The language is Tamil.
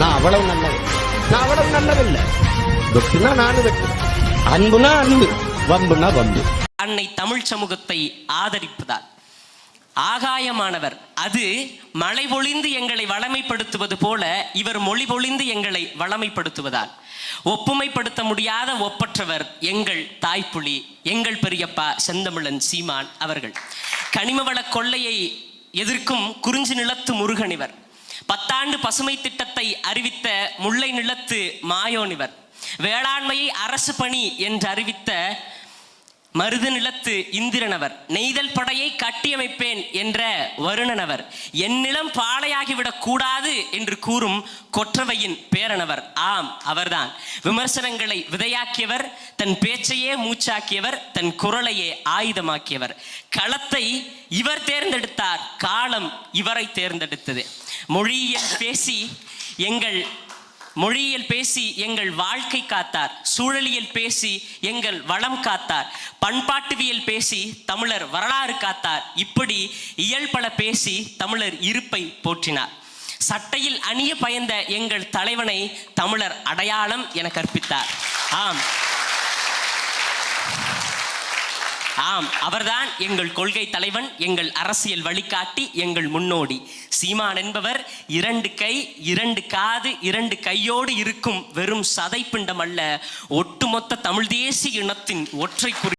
நான் அவ்வளவு நல்லவன். நான் அவ்வளவு நல்லவில்லை வெட்டுனா நானும் வெட்டு அன்புனா அன்பு வம்புனா வம்பு. அன்னை தமிழ் சமூகத்தை ஆதரிப்பதால். ஆகாயமானவர் அது மழை பொழிந்து எங்களை வளமைப்படுத்துவது போல இவர் மொழி பொழிந்து எங்களை வளமைப்படுத்துவதால். ஒப்புமைப்படுத்த முடியாத ஒப்பற்றவர் எங்கள் தாய்ப்புலி எங்கள் பெரியப்பா செந்தமிழன் சீமான் அவர்கள். கனிமவள கொள்ளையை எதிர்க்கும் குறிஞ்சி நிலத்து முருகனிவர் பத்தாண்டு பசுமை திட்டத்தை அறிவித்த முல்லை நிலத்து மாயோனிவர். வேளாண்மையை அரசு பணி என்று அறிவித்த மருது நிலத்து இந்திரனவர் நெய்தல் படையை கட்டியமைப்பேன் என்ற வருணனவர் என்னிடம் நிலம் பாளையாகிவிடக் கூடாது என்று கூறும் கொற்றவையின் பேரனவர். ஆம் அவர்தான். விமர்சனங்களை விதையாக்கியவர் தன் பேச்சையே மூச்சாக்கியவர் தன் குரலையே ஆயுதமாக்கியவர். களத்தை இவர் தேர்ந்தெடுத்தார் காலம் இவரை தேர்ந்தெடுத்தது. மொழியில் பேசி எங்கள் மொழியியல் பேசி எங்கள் வாழ்க்கை காத்தார் சூழலியல் பேசி எங்கள் வளம் காத்தார் பண்பாட்டுவியல் பேசி தமிழர் வரலாறு காத்தார் இப்படி இயல்பல பேசி தமிழர் இருப்பை போற்றினார். சட்டையில் அணிய பயந்த எங்கள் தலைவனை தமிழர் அடையாளம் என கற்பித்தார். ஆம். ஆம் அவர்தான் எங்கள் கொள்கை தலைவன் எங்கள் அரசியல் வழிகாட்டி எங்கள் முன்னோடி. சீமான் என்பவர் இரண்டு கை இரண்டு காது இரண்டு கையோடு இருக்கும் வெறும் சதைப்பிண்டம் அல்ல. ஒட்டுமொத்த தமிழ் தேசிய இனத்தின் ஒற்றை குறி